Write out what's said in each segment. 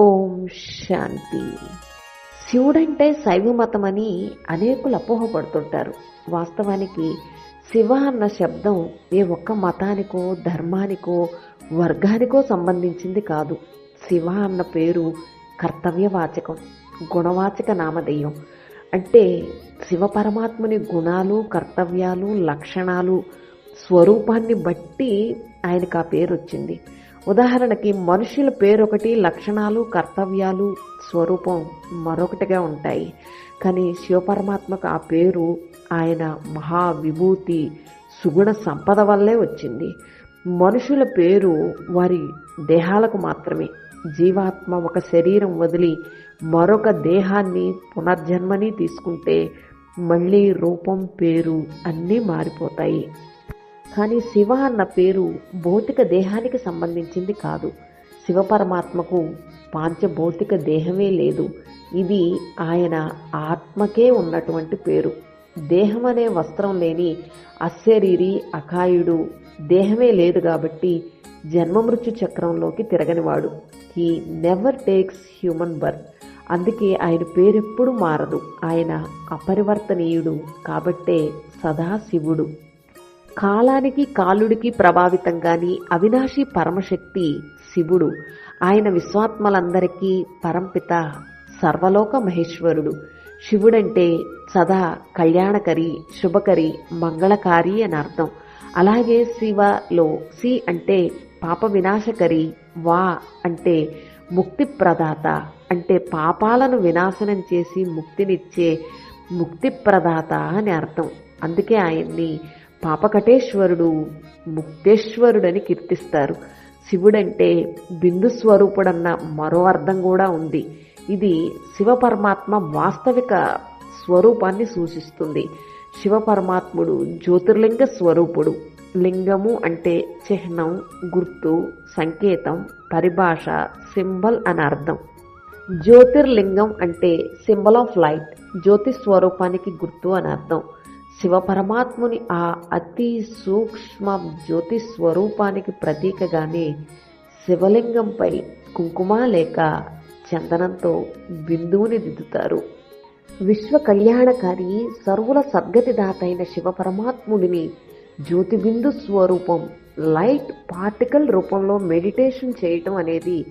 ఓం శాంతి. శివుడంటే శైవ మతమని అనేకులు అపోహపడుతుంటారు. వాస్తవానికి శివ అన్న శబ్దం ఏ ఒక్క మతానికో ధర్మానికో వర్గానికో సంబంధించింది కాదు. శివ అన్న పేరు కర్తవ్యవాచకం గుణవాచక నామధేయం. అంటే శివ పరమాత్ముని గుణాలు కర్తవ్యాలు లక్షణాలు స్వరూపాన్ని బట్టి ఆయనకు ఆ పేరు వచ్చింది ఉదాహరణకి మనుషుల పేరొకటి లక్షణాలు కర్తవ్యాలు స్వరూపం మరొకటిగా ఉంటాయి. కానీ శివపరమాత్మకు ఆ పేరు ఆయన మహా విభూతి సుగుణ సంపద వల్లే వచ్చింది. మనుషుల పేరు వారి దేహాలకు మాత్రమే. జీవాత్మ ఒక శరీరం వదిలి మరొక దేహాన్ని పునర్జన్మని తీసుకుంటే మళ్ళీ రూపం పేరు అన్నీ మారిపోతాయి. కానీ శివ అన్న పేరు భౌతిక దేహానికి సంబంధించింది కాదు. శివ పరమాత్మకు పాంచభౌతిక దేహమే లేదు. ఇది ఆయన ఆత్మకే ఉన్నటువంటి పేరు. దేహం అనే వస్త్రం లేని అశరీరి అకాయుడు దేహమే లేదు కాబట్టి జన్మమృత్యు చక్రంలోకి తిరగనివాడు. He never takes human birth అందుకే ఆయన పేరెప్పుడు మారదు. ఆయన అపరివర్తనీయుడు కాబట్టే సదాశివుడు కాలానికి కాలుడికి ప్రభావితం కాని అవినాశి పరమశక్తి శివుడు. ఆయన విశ్వాత్మలందరికీ పరంపిత సర్వలోక మహేశ్వరుడు. శివుడంటే సదా కళ్యాణకరి శుభకరి మంగళకారి అని అర్థం. అలాగే శివలో సి అంటే పాప వినాశకరి వా అంటే ముక్తి ప్రదాత అంటే పాపాలను వినాశనం చేసి ముక్తినిచ్చే ముక్తి ప్రదాత అని అర్థం. అందుకే ఆయన్ని పాపకటేశ్వరుడు ముక్తేశ్వరుడని కీర్తిస్తారు. శివుడంటే బిందు స్వరూపుడన్న మరో అర్థం కూడా ఉంది. ఇది శివ పరమాత్మ వాస్తవిక స్వరూపాన్ని సూచిస్తుంది. శివ పరమాత్ముడు జ్యోతిర్లింగ స్వరూపుడు. లింగము అంటే చిహ్నం గుర్తు సంకేతం పరిభాష సింబల్ అని అర్థం. జ్యోతిర్లింగం అంటే సింబల్ ఆఫ్ లైట్ జ్యోతి స్వరూపానికి గుర్తు అని అర్థం. శివపరమాత్ముని ఆ అతి సూక్ష్మ జ్యోతి స్వరూపానికి ప్రతీకగానే శివలింగంపై కుంకుమ లేక చందనంతో బిందువుని దిద్దుతారు. విశ్వ కళ్యాణకారి సర్వుల సద్గతిదాతైన శివపరమాత్ముడిని జ్యోతిబిందు స్వరూపం లైట్ పార్టికల్ రూపంలో మెడిటేషన్ చేయటం అనేది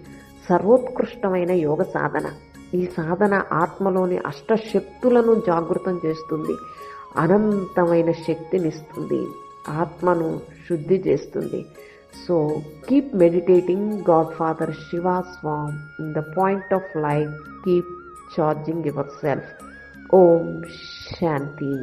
సర్వోత్కృష్టమైన యోగ సాధన. ఈ సాధన ఆత్మలోని అష్టశక్తులను జాగృతం చేస్తుంది. అనంతమైన శక్తినిస్తుంది. ఆత్మను శుద్ధి చేస్తుంది. So keep meditating God father Shiva swam in the point of life keep charging your self Om Shanti